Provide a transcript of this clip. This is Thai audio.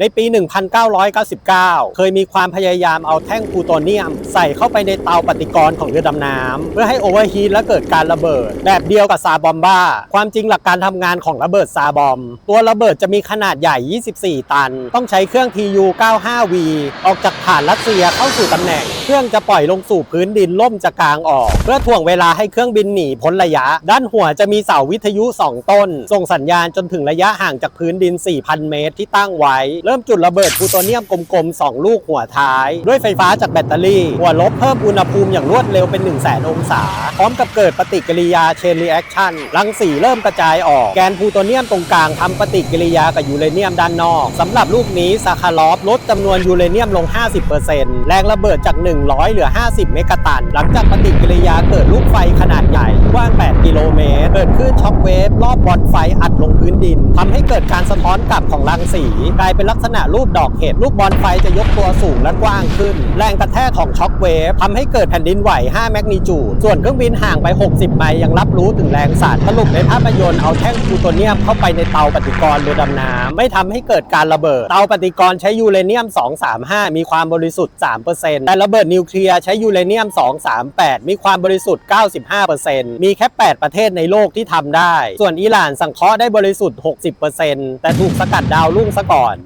ในปี 1999 เคยมีความพยายามเอาแท่งพูโตเนียม ใส่เข้าไปในเตาปฏิกรณ์ของเรือดำน้ำเพื่อให้โอเวอร์ฮีทและเกิดการระเบิด แบบเดียวกับซาบอมบ้า ความจริงหลักการทำงานของระเบิดซาบอม ตัวระเบิดจะมีขนาดใหญ่ 24 ตัน ต้องใช้เครื่อง TU-95V ออกจากฐานรัสเซียเข้าสู่ตำแหน่ง เครื่องจะปล่อยลงสู่พื้นดินล่มจะกลางออก เพื่อถ่วงเวลาให้เครื่องบินหนีพ้นระยะ ด้านหัวจะมีเสาวิทยุ 2 ต้น ส่งสัญญาณจนถึงระยะห่างจากพื้นดิน 4,000 เมตรที่ตั้งไว้ เริ่มจุดระเบิดพูโตเนียมกลมๆ 2 ลูกหัวท้าย ด้วยไฟฟ้าจากแบตเตอรี่ หัวลบเพิ่มอุณหภูมิอย่างรวดเร็วเป็น 1 0 0 0 0แองศา พร้อมกับเกิดปฏิกิริยาเชนรีแอคชั่นรังสีเริ่มกระจายออกแกนพูโตเนียมตรงกลางทำปฏิกิริยากับยูเรเนียมด้านนอกสำหรับลูกนี้ซาคารอฟลดจำนวนยูเรเนียมลง 50%แรงระเบิดจาก100 เหลือ 50 เมกะตัน หลังจากปฏิกิริยาเกิดลูกไฟขนาดใหญ่กว้าง พื้นดินทำให้เกิดการสะท้อนกลับของรังสี กลายเป็นลักษณะรูปดอกเห็ดลูกบอลไฟจะยกตัวสูงและกว้างขึ้น แรงกระแทกของช็อคเวฟทำให้เกิดแผ่นดินไหว 5 แมกนิจูด ส่วนเครื่องบินห่างไป 60 ไมล์ยังรับรู้ถึงแรงสั่นสรุปในภาพยนตร์เอาแท่งพลูโตเนียมเข้าไปในเตาปฏิกรณ์เรือดำน้ำไม่ทำให้เกิดการระเบิด เตาปฏิกรณ์ใช้ยูเรเนียม 235 มีความบริสุทธิ์ 3%แต่ระเบิดนิวเคลียร์ใช้ยูเรเนียม 238 มีความบริสุทธิ์ 95%มีแค่ 8 ประเทศในโลกที่ทำได้ ส่วนอิหร่านสังเคราะห์ได้บริสุทธิ์60%แต่ถูกสกัดดาวรุ่งซะก่อน